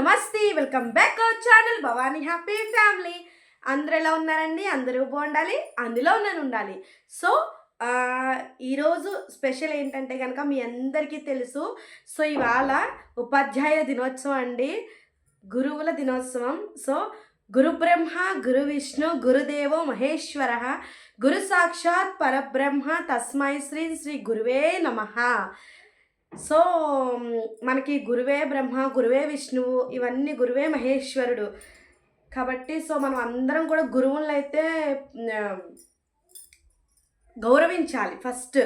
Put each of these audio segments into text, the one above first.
నమస్తే welcome back our channel Bhavani happy family. అందరు ఎలా ఉన్నారండి? అందరూ బాగుండాలి అందులో నేను ఉండాలి. సో ఈరోజు స్పెషల్ ఏంటంటే కనుక మీ అందరికీ తెలుసు. సో ఇవాళ ఉపాధ్యాయ దినోత్సవం అండి. గురువుల దినోత్సవం. సో గురుబ్రహ్మ గురు విష్ణు గురుదేవో మహేశ్వర గురు సాక్షాత్ పరబ్రహ్మ తస్మై శ్రీ శ్రీ గురువే నమః. సో మనకి గురువే బ్రహ్మ గురువే విష్ణువు ఇవన్నీ గురువే మహేశ్వరుడు. కాబట్టి సో మనం అందరం కూడా గురువులను అయితే గౌరవించాలి. ఫస్ట్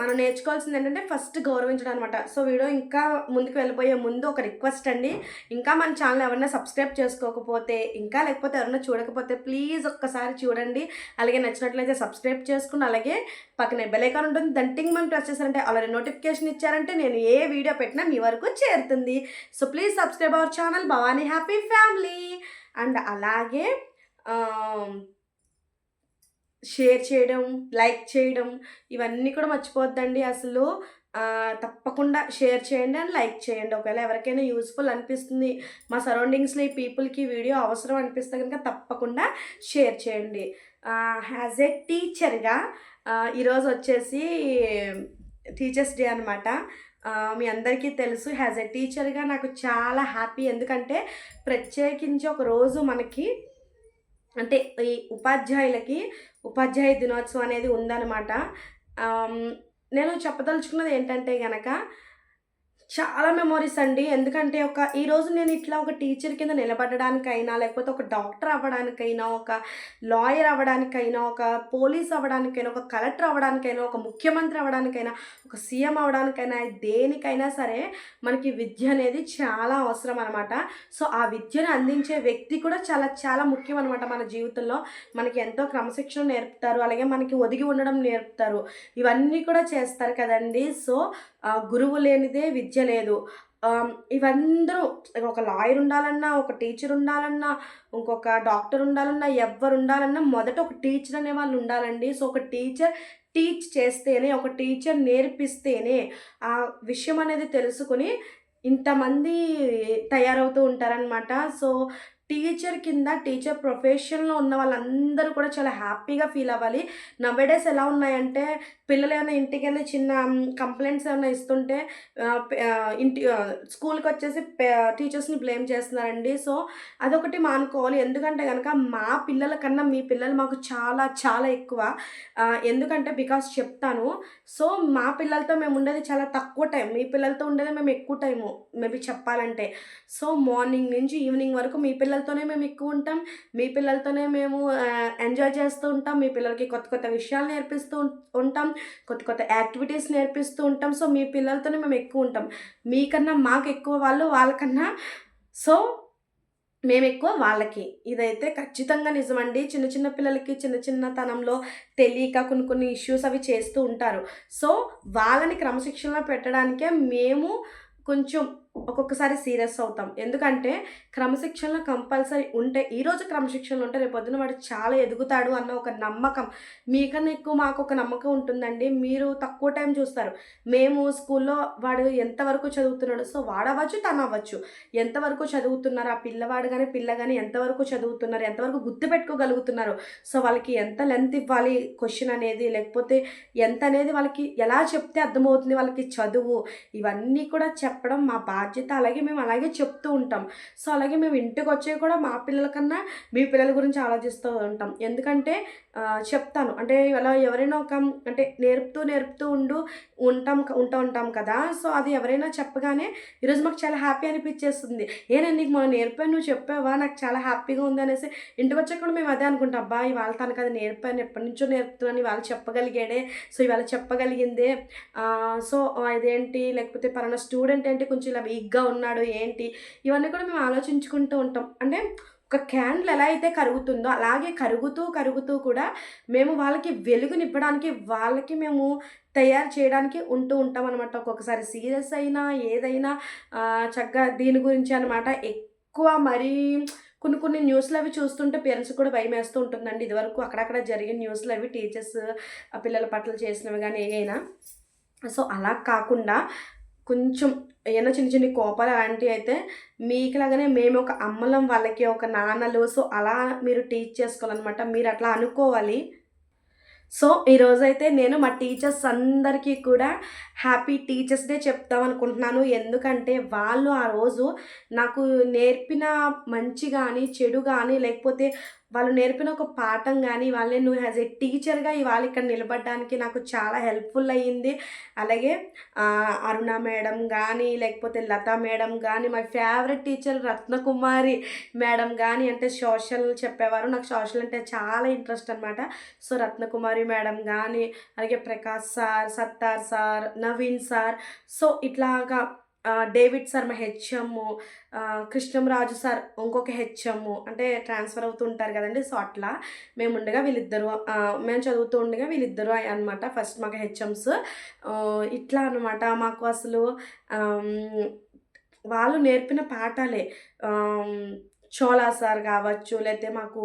మనం నేర్చుకోవాల్సింది ఏంటంటే ఫస్ట్ గౌరవించడం అనమాట సో వీడియో ఇంకా ముందుకు వెళ్ళిపోయే ముందు ఒక రిక్వెస్ట్ అండి. ఇంకా మన ఛానల్ ఎవరైనా సబ్స్క్రైబ్ చేసుకోకపోతే ఇంకా లేకపోతే ఎవరైనా చూడకపోతే ప్లీజ్ ఒక్కసారి చూడండి. అలాగే నచ్చినట్లయితే సబ్స్క్రైబ్ చేసుకుని అలాగే పక్కన బెలైకాన్ ఉంటుంది. దాని టింగ్ మనం ప్రెస్ చేశారంటే అలాగే నోటిఫికేషన్ ఇచ్చారంటే నేను ఏ వీడియో పెట్టినా మీ వరకు చేరుతుంది. So please subscribe our channel Bhavani happy family. And అలాగే షేర్ చేయడం లైక్ చేయడం ఇవన్నీ కూడా మర్చిపోద్దండి అసలు తప్పకుండా షేర్ చేయండి అండ్ లైక్ చేయండి. ఒకవేళ ఎవరికైనా యూస్ఫుల్ అనిపిస్తుంది మా సరౌండింగ్స్లో ఈ పీపుల్కి వీడియో అవసరం అనిపిస్తే కనుక తప్పకుండా షేర్ చేయండి. యాజ్ ఏ టీచర్గా ఈరోజు వచ్చేసి టీచర్స్ డే అనమాట మీ అందరికీ తెలుసు యాజ్ ఎ టీచర్గా నాకు చాలా హ్యాపీ. ఎందుకంటే ప్రత్యేకించి ఒక రోజు మనకి అంటే ఈ ఉపాధ్యాయులకి ఉపాధ్యాయ దినోత్సవం అనేది ఉందన్నమాట. నేను చెప్పదలుచుకున్నది ఏంటంటే గనక చాలా మెమొరీస్ అండి. ఎందుకంటే ఒక ఈరోజు నేను ఇట్లా ఒక టీచర్ కింద నిలబడడానికైనా లేకపోతే ఒక డాక్టర్ అవ్వడానికైనా ఒక లాయర్ అవ్వడానికైనా ఒక పోలీస్ అవ్వడానికైనా ఒక కలెక్టర్ అవ్వడానికైనా ఒక ముఖ్యమంత్రి అవ్వడానికైనా ఒక సీఎం అవ్వడానికైనా దేనికైనా సరే మనకి విద్య అనేది చాలా అవసరం అనమాట సో ఆ విద్యను అందించే వ్యక్తి కూడా చాలా చాలా ముఖ్యం అనమాట మన జీవితంలో. మనకి ఎంతో క్రమశిక్షణ నేర్పుతారు అలాగే మనకి ఒదిగి ఉండడం నేర్పుతారు. ఇవన్నీ కూడా చేస్తారు కదండి. సో గురువు లేనిదే విద్య లేదు. ఇవందరూ ఒక లాయర్ ఉండాలన్నా ఒక టీచర్ ఉండాలన్నా ఇంకొక డాక్టర్ ఉండాలన్నా ఎవ్వరు ఉండాలన్నా మొదట ఒక టీచర్ అనే వాళ్ళు ఉండాలండి. సో ఒక టీచర్ టీచ్ చేస్తేనే ఒక టీచర్ నేర్పిస్తేనే ఆ విషయం అనేది తెలుసుకుని ఇంతమంది తయారవుతూ ఉంటారనమాట సో టీచర్ కింద టీచర్ ప్రొఫెషన్లో ఉన్న వాళ్ళందరూ కూడా చాలా హ్యాపీగా ఫీల్ అవ్వాలి. నవ్వేడేస్ ఎలా ఉన్నాయంటే పిల్లలు ఏమైనా ఇంటికి వెళ్ళి చిన్న కంప్లైంట్స్ ఏమైనా ఇస్తుంటే ఇంటి స్కూల్కి వచ్చేసి టీచర్స్ని బ్లేమ్ చేస్తున్నారండి. సో అదొకటి మానుకోవాలి. ఎందుకంటే కనుక మా పిల్లల కన్నా మీ పిల్లలు మాకు చాలా చాలా ఎక్కువ. ఎందుకంటే బికాస్ చెప్తాను. సో మా పిల్లలతో మేము ఉండేది చాలా తక్కువ టైం. మీ పిల్లలతో ఉండేది మేము ఎక్కువ టైము మేబీ చెప్పాలంటే. సో మార్నింగ్ నుంచి ఈవినింగ్ వరకు మీ పిల్లలతోనే మేము ఎక్కువ ఉంటాం. మీ పిల్లలతోనే మేము ఎంజాయ్ చేస్తూ ఉంటాం. మీ పిల్లలకి కొత్త కొత్త విషయాలు నేర్పిస్తూ ఉంటాం. కొత్త కొత్త యాక్టివిటీస్ నేర్పిస్తూ ఉంటాం. సో మీ పిల్లలతోనే మేము ఎక్కువ ఉంటాం. మీకన్నా మాకు ఎక్కువ వాళ్ళు వాళ్ళకన్నా. సో మేము ఎక్కువ వాళ్ళకి. ఇదైతే ఖచ్చితంగా నిజమండి. చిన్న చిన్న పిల్లలకి చిన్న చిన్న తనంలో తెలియక కొన్ని కొన్ని ఇష్యూస్ అవి చేస్తూ ఉంటారు. సో వాళ్ళని క్రమశిక్షణలో పెట్టడానికే మేము కొంచెం ఒక్కొక్కసారి సీరియస్ అవుతాం. ఎందుకంటే క్రమశిక్షణలో కంపల్సరీ ఉంటే ఈరోజు క్రమశిక్షణలో ఉంటే రేపు పొద్దున వాడు చాలా ఎదుగుతాడు అన్న ఒక నమ్మకం. మీకన్నా ఎక్కువ మాకు ఒక నమ్మకం ఉంటుందండి. మీరు తక్కువ టైం చూస్తారు. మేము స్కూల్లో వాడు ఎంతవరకు చదువుతున్నాడు సో వాడు అవ్వచ్చు తను అవ్వచ్చు ఎంతవరకు చదువుతున్నారు ఆ పిల్లవాడు కానీ పిల్ల కానీ ఎంతవరకు చదువుతున్నారు ఎంతవరకు గుర్తుపెట్టుకోగలుగుతున్నారు సో వాళ్ళకి ఎంత లెంత్ ఇవ్వాలి క్వశ్చన్ అనేది లేకపోతే ఎంత అనేది వాళ్ళకి ఎలా చెప్తే అర్థమవుతుంది వాళ్ళకి చదువు. ఇవన్నీ కూడా చెప్పడం మా బాధ్యత. అలాగే మేము అలాగే చెప్తూ ఉంటాం. సో అలాగే మేము ఇంటికి వచ్చే కూడా మా పిల్లల కన్నా మీ పిల్లల గురించి ఆలోచిస్తూ ఉంటాం. ఎందుకంటే చెప్తాను. అంటే ఇలా ఎవరైనా ఒక అంటే నేర్పుతూ నేర్పుతూ ఉండు ఉంటాం ఉంటా ఉంటాం కదా. సో అది ఎవరైనా చెప్పగానే ఈరోజు మాకు చాలా హ్యాపీ అనిపించేస్తుంది. ఏనా నీకు మనం నేర్పాను నువ్వు చెప్పావా? నాకు చాలా హ్యాపీగా ఉంది అనేసి ఇంటికి వచ్చాక కూడా మేము అదే అనుకుంటాం. అబ్బా ఇవాళ తనకు అది నేర్పాను ఎప్పటి నుంచో నేర్పుతున్నాను ఇవాళ చెప్పగలిగాడే. సో ఇవాళ చెప్పగలిగిందే. సో ఇదేంటి? లేకపోతే పలానా స్టూడెంట్ ఏంటి? కొంచెం ఇలా వీక్గా ఉన్నాడు ఏంటి ఇవన్నీ కూడా మేము ఆలోచించుకుంటూ ఉంటాం. అంటే ఒక క్యాండిల్ ఎలా అయితే కరుగుతుందో అలాగే కరుగుతూ కరుగుతూ కూడా మేము వాళ్ళకి వెలుగునివ్వడానికి వాళ్ళకి మేము తయారు చేయడానికి ఉంటూ ఉంటాం అనమాట ఒక్కొక్కసారి సీరియస్ అయినా ఏదైనా చక్కగా దీని గురించి అనమాట ఎక్కువ మరీ కొన్ని కొన్ని న్యూస్లు అవి చూస్తుంటే పేరెంట్స్ కూడా భయం వేస్తూ ఉంటుందండి. ఇదివరకు అక్కడక్కడ జరిగిన న్యూస్లు అవి టీచర్స్ పిల్లల పట్ల చేసినవి కానీ ఏదైనా సో అలా కాకుండా కొంచెం ఏమైనా చిన్న చిన్న కోపాలు అలాంటివి అయితే మీకులాగానే మేము ఒక అమ్మలం వాళ్ళకి ఒక నాన్నలు. సో అలా మీరు టీచ్ చేసుకోవాలన్నమాట. మీరు అట్లా అనుకోవాలి. సో ఈరోజైతే నేను మా టీచర్స్ అందరికీ కూడా హ్యాపీ టీచర్స్ డే చెప్తాం అనుకుంటున్నాను. ఎందుకంటే వాళ్ళు ఆ రోజు నాకు నేర్పిన మంచి కానీ చెడు కానీ లేకపోతే వాళ్ళు నేర్పిన ఒక పాఠం కానీ వాళ్ళని నువ్వు యాజ్ ఏ టీచర్గా ఇవాళ ఇక్కడ నిలబడడానికి నాకు చాలా హెల్ప్ఫుల్ అయ్యింది. అలాగే అరుణ మేడం కానీ లేకపోతే లతా మేడం కానీ my favourite teacher Ratnakumari madam కానీ అంటే సోషల్ చెప్పేవారు. నాకు సోషల్ అంటే చాలా ఇంట్రెస్ట్ అనమాట సో రత్నకుమారి మేడం కానీ అలాగే Prakash sir Sattar sir Naveen sir. So ఇట్లాగా డేవిడ్ సార్ మా హెచ్ఎమ్ కృష్ణంరాజు సార్ ఇంకొక హెచ్ఎమ్ అంటే ట్రాన్స్ఫర్ అవుతుంటారు కదండి సో అట్లా మేము ఉండగా వీళ్ళిద్దరు మేము చదువుతూ ఉండగా వీళ్ళిద్దరు అనమాట ఫస్ట్ మాకు హెచ్ఎమ్స్ ఇట్లా అనమాట మాకు అసలు వాళ్ళు నేర్పిన పాఠాలే. చోలా చోళా సార్ కావచ్చు లేకపోతే మాకు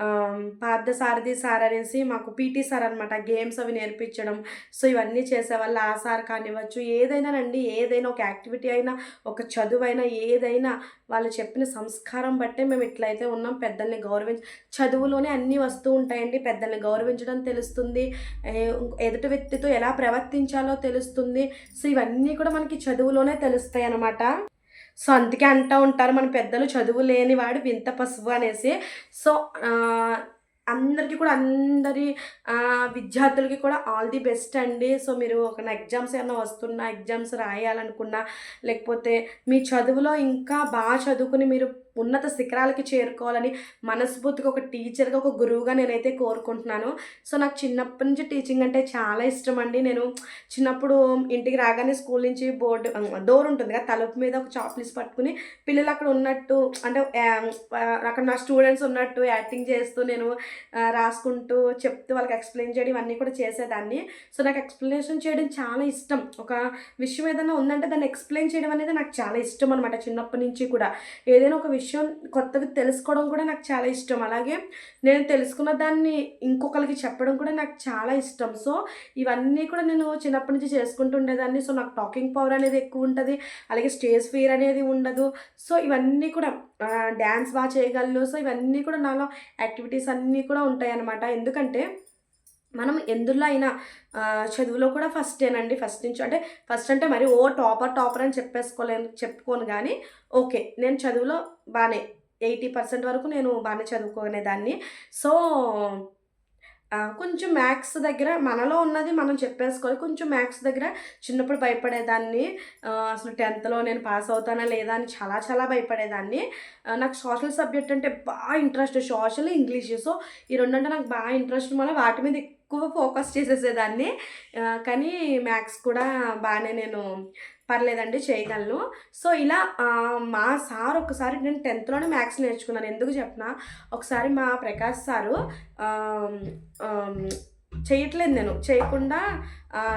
పార్థ పార్థసారథి సార్ అనేసి మాకు పీటీ సార్ అనమాట గేమ్స్ అవి నేర్పించడం. సో ఇవన్నీ చేసేవాళ్ళు. ఆ సార్ కానివ్వచ్చు ఏదైనానండి ఏదైనా ఒక యాక్టివిటీ అయినా ఒక చదువు అయినా ఏదైనా వాళ్ళు చెప్పిన సంస్కారం బట్టే మేము ఇట్లయితే ఉన్నాం. పెద్దల్ని గౌరవించ చదువులోనే అన్నీ వస్తూ ఉంటాయండి. పెద్దల్ని గౌరవించడం తెలుస్తుంది. ఎదుటి వ్యక్తితో ఎలా ప్రవర్తించాలో తెలుస్తుంది. సో ఇవన్నీ కూడా మనకి చదువులోనే తెలుస్తాయి అన్నమాట సో అందుకే అంటూ ఉంటారు మన పెద్దలు చదువు లేనివాడు వింత పశువు అనేసి. సో అందరికీ కూడా అందరి విద్యార్థులకి కూడా ఆల్ ది బెస్ట్ అండి. సో మీరు ఒక ఎగ్జామ్స్ ఏమైనా వస్తున్నా ఎగ్జామ్స్ రాయాలనుకున్నా లేకపోతే మీ చదువులో ఇంకా బాగా చదువుకుని మీరు ఉన్నత శిఖరాలకి చేరుకోవాలని మనస్ఫూర్తిగా ఒక టీచర్గా ఒక గురువుగా నేనైతే కోరుకుంటున్నాను. సో నాకు చిన్నప్పటి నుంచి టీచింగ్ అంటే చాలా ఇష్టం అండి. నేను చిన్నప్పుడు ఇంటికి రాగానే స్కూల్ నుంచి బోర్డు డోర్ ఉంటుంది కదా తలుపు మీద ఒక చాక్లెట్స్ పట్టుకుని పిల్లలు అక్కడ ఉన్నట్టు అంటే అక్కడ నా స్టూడెంట్స్ ఉన్నట్టు యాక్టింగ్ చేస్తూ నేను రాసుకుంటూ చెప్తూ వాళ్ళకి ఎక్స్ప్లెయిన్ చేయడం ఇవన్నీ కూడా చేసేదాన్ని. సో నాకు ఎక్స్ప్లెనేషన్ చేయడం చాలా ఇష్టం. ఒక విషయం ఏదైనా ఉందంటే దాన్ని ఎక్స్ప్లెయిన్ చేయడం అనేది నాకు చాలా ఇష్టం అనమాట చిన్నప్పటి నుంచి కూడా. ఏదైనా ఒక విషయం కొత్తవి తెలుసుకోవడం కూడా నాకు చాలా ఇష్టం. అలాగే నేను తెలుసుకున్న దాన్ని ఇంకొకరికి చెప్పడం కూడా నాకు చాలా ఇష్టం. సో ఇవన్నీ కూడా నేను చిన్నప్పటి నుంచి చేసుకుంటూ ఉండేదాన్ని. సో నాకు టాకింగ్ పవర్ అనేది ఎక్కువ ఉంటుంది. అలాగే స్టేజ్ ఫియర్ అనేది ఉండదు. సో ఇవన్నీ కూడా డ్యాన్స్ బాగా చేయగలను. సో ఇవన్నీ కూడా నాలో యాక్టివిటీస్ అన్నీ కూడా ఉంటాయి అన్నమాట ఎందుకంటే మనం ఎందులో అయినా చదువులో కూడా ఫస్టేనండి ఫస్ట్ నుంచి అంటే ఫస్ట్ అంటే మరి ఓ టాపర్ టాపర్ అని చెప్పేసుకోలేను చెప్పుకోను కానీ ఓకే నేను చదువులో బాగానే ఎయిటీ పర్సెంట్ వరకు నేను బాగానే చదువుకునేదాన్ని. సో కొంచెం మ్యాథ్స్ దగ్గర మనలో ఉన్నది మనం చెప్పేసుకోవాలి. కొంచెం మ్యాథ్స్ దగ్గర చిన్నప్పుడు భయపడేదాన్ని. అసలు టెన్త్లో నేను పాస్ అవుతానా లేదా అని చాలా చాలా భయపడేదాన్ని. నాకు సోషల్ సబ్జెక్ట్ అంటే బాగా ఇంట్రెస్ట్ సోషల్ ఇంగ్లీష్ సో ఈ రెండు అంటే నాకు బాగా ఇంట్రెస్ట్ వల్ల వాటి మీద ఎక్కువ ఫోకస్ చేసేసేదాన్ని. కానీ మ్యాథ్స్ కూడా బాగానే నేను పర్లేదండి చేయగలను. సో ఇలా మా సార్ ఒకసారి నేను టెన్త్లోనే మ్యాథ్స్ నేర్చుకున్నాను. ఎందుకు చెప్పిన? ఒకసారి మా ప్రకాష్ సారు చేయట్లేదు నేను. చేయకుండా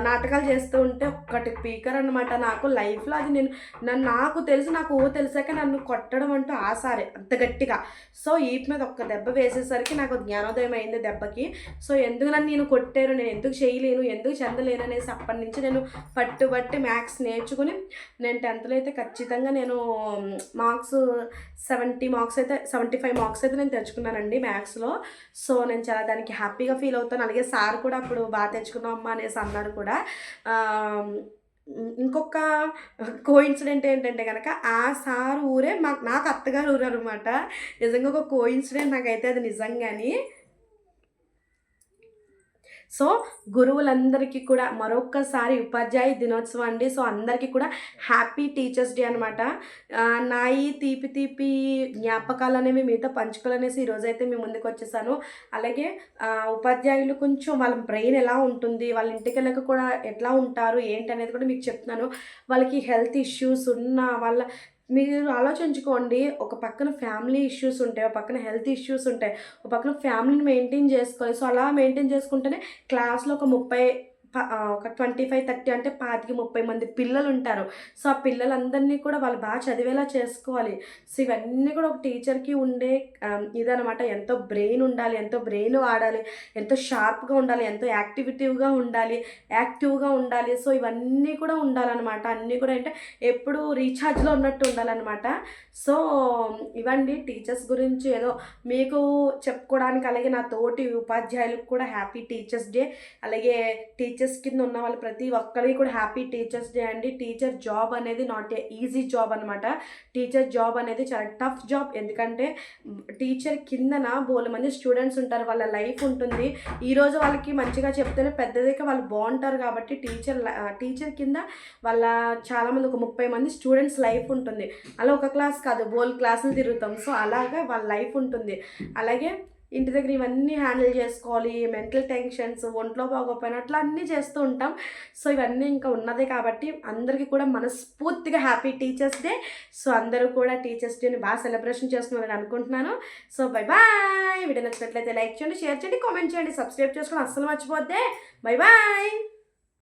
నాటకాలు చేస్తూ ఉంటే ఒక్కటి స్పీకర్ అనమాట నాకు లైఫ్లో అది నేను నన్ను నాకు తెలిసి నాకు ఊహ తెలిసాక నన్ను కొట్టడం అంటూ ఆసారే అంత గట్టిగా. సో ఈట్ మీద ఒక్క దెబ్బ వేసేసరికి నాకు జ్ఞానోదయం అయింది దెబ్బకి. సో ఎందుకు నన్ను నేను కొట్టారు నేను ఎందుకు చేయలేను ఎందుకు చెందలేను అనేసి అప్పటి నుంచి నేను పట్టుబట్టి మ్యాథ్స్ నేర్చుకుని నేను టెన్త్లో అయితే ఖచ్చితంగా నేను మార్క్స్ సెవెంటీ మార్క్స్ అయితే సెవెంటీ ఫైవ్ మార్క్స్ అయితే నేను తెచ్చుకున్నానండి మ్యాథ్స్లో సో నేను చాలా దానికి హ్యాపీగా ఫీల్ అవుతాను. అలాగే సార్ కూడా అప్పుడు బాగా తెచ్చుకున్నాం అమ్మా అనేసి అన్నారు. కూడా. ఇంకొక కో ఇన్సిడెంట్ ఏంటంటే కనుక ఆ సార్ ఊరే మాకు నాకు అత్తగారు ఊరు అనమాట నిజంగా ఒక కో ఇన్సిడెంట్ నాకైతే అది నిజంగాని. సో గురువులందరికీ కూడా మరొక్కసారి ఉపాధ్యాయ దినోత్సవం అండి. సో అందరికీ కూడా హ్యాపీ టీచర్స్ డే అనమాట నా ఈ తీపి తీపి జ్ఞాపకాలు అనేవి మీతో పంచుకోవాలనేసి ఈరోజు అయితే మీ ముందుకు వచ్చేసాను. అలాగే ఉపాధ్యాయులు కొంచెం వాళ్ళ బ్రెయిన్ ఎలా ఉంటుంది వాళ్ళ ఇంటికి వెళ్ళక కూడా ఎట్లా ఉంటారు ఏంటి అనేది కూడా మీకు చెప్తున్నాను. వాళ్ళకి హెల్త్ ఇష్యూస్ ఉన్న వాళ్ళ మీరు ఆలోచించుకోండి ఒక పక్కన ఫ్యామిలీ ఇష్యూస్ ఉంటాయి ఒక పక్కన హెల్త్ ఇష్యూస్ ఉంటాయి ఒక పక్కన ఫ్యామిలీని మెయింటైన్ చేసుకోవాలి. సో అలా మెయింటైన్ చేసుకుంటేనే క్లాస్లో ఒక ముప్పై ఒక ట్వంటీ ఫైవ్ థర్టీ అంటే పాతికి ముప్పై మంది పిల్లలు ఉంటారు సో ఆ పిల్లలందరినీ కూడా వాళ్ళు బాగా చదివేలా చేసుకోవాలి. సో ఇవన్నీ కూడా ఒక టీచర్కి ఉండే ఇదనమాట ఎంతో బ్రెయిన్ ఉండాలి ఎంతో బ్రెయిన్ ఆడాలి ఎంతో షార్ప్గా ఉండాలి ఎంతో యాక్టివిటీవ్గా ఉండాలి యాక్టివ్గా ఉండాలి. సో ఇవన్నీ కూడా ఉండాలన్నమాట. అన్నీ కూడా అంటే ఎప్పుడు రీఛార్జ్లో ఉన్నట్టు ఉండాలన్నమాట. సో ఇవండి టీచర్స్ గురించి ఏదో మీకు చెప్పుకోవడానికి అలాగే నా తోటి ఉపాధ్యాయులకు కూడా హ్యాపీ టీచర్స్ డే అలాగే టీచర్ టీచర్స్ కింద ఉన్న వాళ్ళు ప్రతి ఒక్కరికి కూడా హ్యాపీ టీచర్స్ డే అండి. టీచర్ జాబ్ అనేది నాట్ ఏ ఈజీ జాబ్ అనమాట టీచర్ జాబ్ అనేది చాలా టఫ్ జాబ్ ఎందుకంటే టీచర్ కిందన బోలు మంది స్టూడెంట్స్ ఉంటారు. వాళ్ళ లైఫ్ ఉంటుంది. ఈరోజు వాళ్ళకి మంచిగా చెప్తేనే పెద్దదిగా వాళ్ళు బాగుంటారు కాబట్టి టీచర్ టీచర్ కింద వాళ్ళ చాలామంది ఒక ముప్పై మంది స్టూడెంట్స్ లైఫ్ ఉంటుంది. అలా ఒక క్లాస్ కాదు. బోల్ క్లాసులు తిరుగుతాం. సో అలాగా వాళ్ళ లైఫ్ ఉంటుంది. అలాగే ఇంటి దగ్గర ఇవన్నీ హ్యాండిల్ చేసుకోవాలి మెంటల్ టెన్షన్స్ ఒంట్లో బాగోపోయిన అట్లా అన్నీ చేస్తూ ఉంటాం. సో ఇవన్నీ ఇంకా ఉన్నదే కాబట్టి అందరికీ కూడా మనస్ఫూర్తిగా హ్యాపీ టీచర్స్ డే. సో అందరూ కూడా టీచర్స్ డేని బాగా సెలబ్రేషన్ చేస్తున్నారని అనుకుంటున్నాను. So bye bye. వీడియో నచ్చినట్లయితే లైక్ చేయండి షేర్ చేయండి కామెంట్ చేయండి సబ్స్క్రైబ్ చేసుకోండి అస్సలు మర్చిపోద్దే. Bye bye.